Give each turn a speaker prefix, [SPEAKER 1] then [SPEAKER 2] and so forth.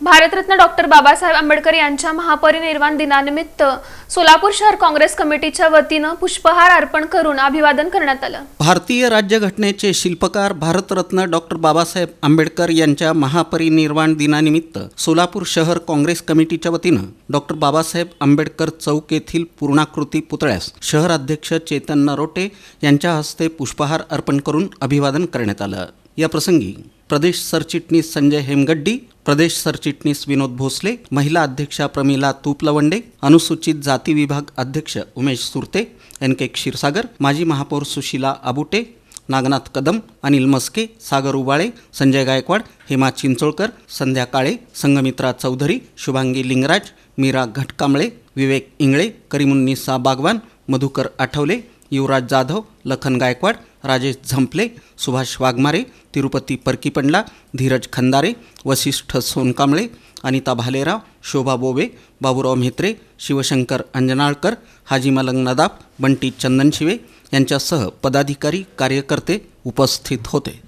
[SPEAKER 1] Bharat Ratna doctor Babasaheb Ambedkar यांच्या महापरिनिर्वाण दिनानिमित्त सोलापूर शहर काँग्रेस कमिटीच्या वतीनं पुष्पहार अर्पण करून अभिवादन करण्यात आलं.
[SPEAKER 2] भारतीय राज्यघटनेचे शिल्पकार भारतरत्न डॉक्टर बाबासाहेब आंबेडकर यांच्या महापरिनिर्वाण दिनानिमित्त सोलापूर शहर काँग्रेस कमिटीच्या वतीनं डॉक्टर बाबासाहेब आंबेडकर चौक येथील पूर्णाकृती पुतळ्यास शहर अध्यक्ष चेतन नरोटे यांच्या हस्ते पुष्पहार अर्पण करून अभिवादन करण्यात आलं. या प्रसंगी प्रदेश सरचिटणीस संजय हेमगड्डी प्रदेश सरचिटणीस विनोद भोसले महिला अध्यक्षा प्रमिला तुपलवंडे अनुसूचित जाती विभाग अध्यक्ष उमेश सुरते एन के क्षीरसागर माजी महापौर सुशीला आबुटे नागनाथ कदम अनिल मस्के सागर उबाळे संजय गायकवाड हेमा चिंचोळकर संध्या काळे संगमित्रा चौधरी शुभांगी लिंगराज मीरा घटकांबळे विवेक इंगळे करीमुन्निसा बागवान मधुकर आठवले युवराज जाधव लखन गायकवाड राजेश झंपले सुभाष वाघमारे तिरुपती परकीपंडला धीरज खंदारे वसिष्ठ सोनकांबळे अनिता भालेराव शोभा बोबे बाबूराव म्हेत्रे शिवशंकर अंजनाळकर हाजी मलंग नदाब बंटी चंदनशिवे यांच्यासह पदाधिकारी कार्यकर्ते उपस्थित होते.